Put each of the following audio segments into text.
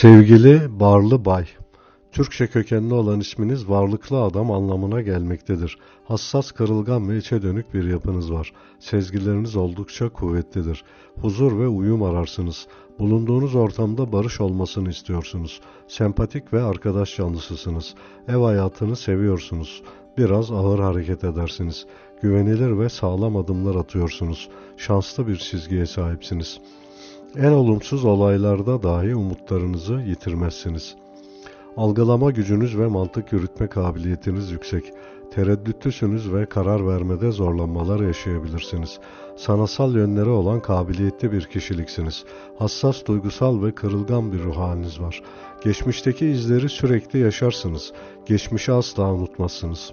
Sevgili Barlı Bay, Türkçe kökenli olan isminiz varlıklı adam anlamına gelmektedir. Hassas, kırılgan ve içe dönük bir yapınız var. Sezgileriniz oldukça kuvvetlidir. Huzur ve uyum ararsınız. Bulunduğunuz ortamda barış olmasını istiyorsunuz. Sempatik ve arkadaş canlısısınız. Ev hayatını seviyorsunuz. Biraz ağır hareket edersiniz. Güvenilir ve sağlam adımlar atıyorsunuz. Şanslı bir çizgiye sahipsiniz. En olumsuz olaylarda dahi umutlarınızı yitirmezsiniz. Algılama gücünüz ve mantık yürütme kabiliyetiniz yüksek. Tereddütlüsünüz ve karar vermede zorlanmalar yaşayabilirsiniz. Sanatsal yönleri olan kabiliyetli bir kişiliksiniz. Hassas, duygusal ve kırılgan bir ruh haliniz var. Geçmişteki izleri sürekli yaşarsınız. Geçmişi asla unutmazsınız.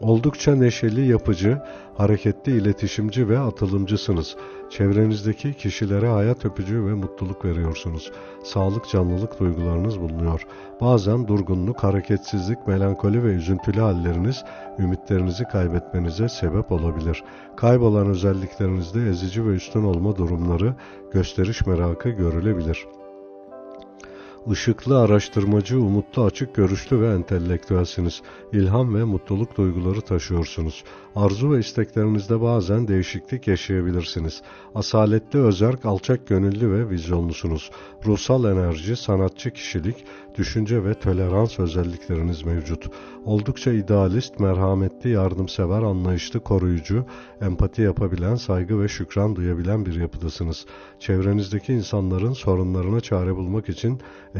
Oldukça neşeli, yapıcı, hareketli, iletişimci ve atılımcısınız. Çevrenizdeki kişilere hayat öpücüğü ve mutluluk veriyorsunuz. Sağlık, canlılık duygularınız bulunuyor. Bazen durgunluk, hareketsizlik, melankoli ve üzüntülü halleriniz ümitlerinizi kaybetmenize sebep olabilir. Kaybolan özelliklerinizde ezici ve üstün olma durumları, gösteriş merakı görülebilir.'' Işıklı, araştırmacı, umutlu, açık görüşlü ve entelektüelsiniz. İlham ve mutluluk duyguları taşıyorsunuz. Arzu ve isteklerinizde bazen değişiklik yaşayabilirsiniz. Asaletli, özerk, alçak gönüllü ve vizyonlusunuz. Ruhsal enerji, sanatçı kişilik, düşünce ve tolerans özellikleriniz mevcut. Oldukça idealist, merhametli, yardımsever, anlayışlı, koruyucu, empati yapabilen, saygı ve şükran duyabilen bir yapıdasınız. Çevrenizdeki insanların sorunlarına çare bulmak için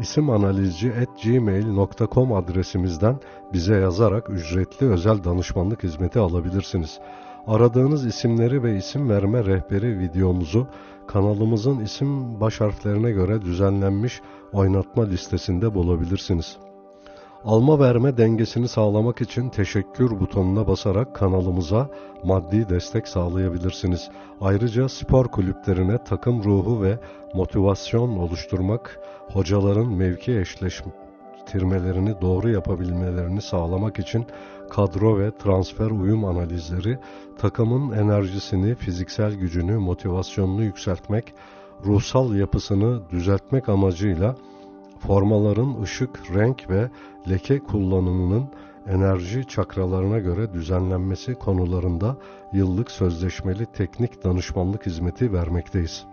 isimanalizci.gmail.com adresimizden bize yazarak ücretli özel danışmanlık hizmeti alabilirsiniz. Aradığınız isimleri ve isim verme rehberi videomuzu kanalımızın isim baş harflerine göre düzenlenmiş oynatma listesinde bulabilirsiniz. Alma verme dengesini sağlamak için teşekkür butonuna basarak kanalımıza maddi destek sağlayabilirsiniz. Ayrıca spor kulüplerine takım ruhu ve motivasyon oluşturmak, hocaların mevki eşleştirmelerini doğru yapabilmelerini sağlamak için kadro ve transfer uyum analizleri, takımın enerjisini, fiziksel gücünü, motivasyonunu yükseltmek, ruhsal yapısını düzeltmek amacıyla formaların ışık, renk ve leke kullanımının enerji çakralarına göre düzenlenmesi konularında yıllık sözleşmeli teknik danışmanlık hizmeti vermekteyiz.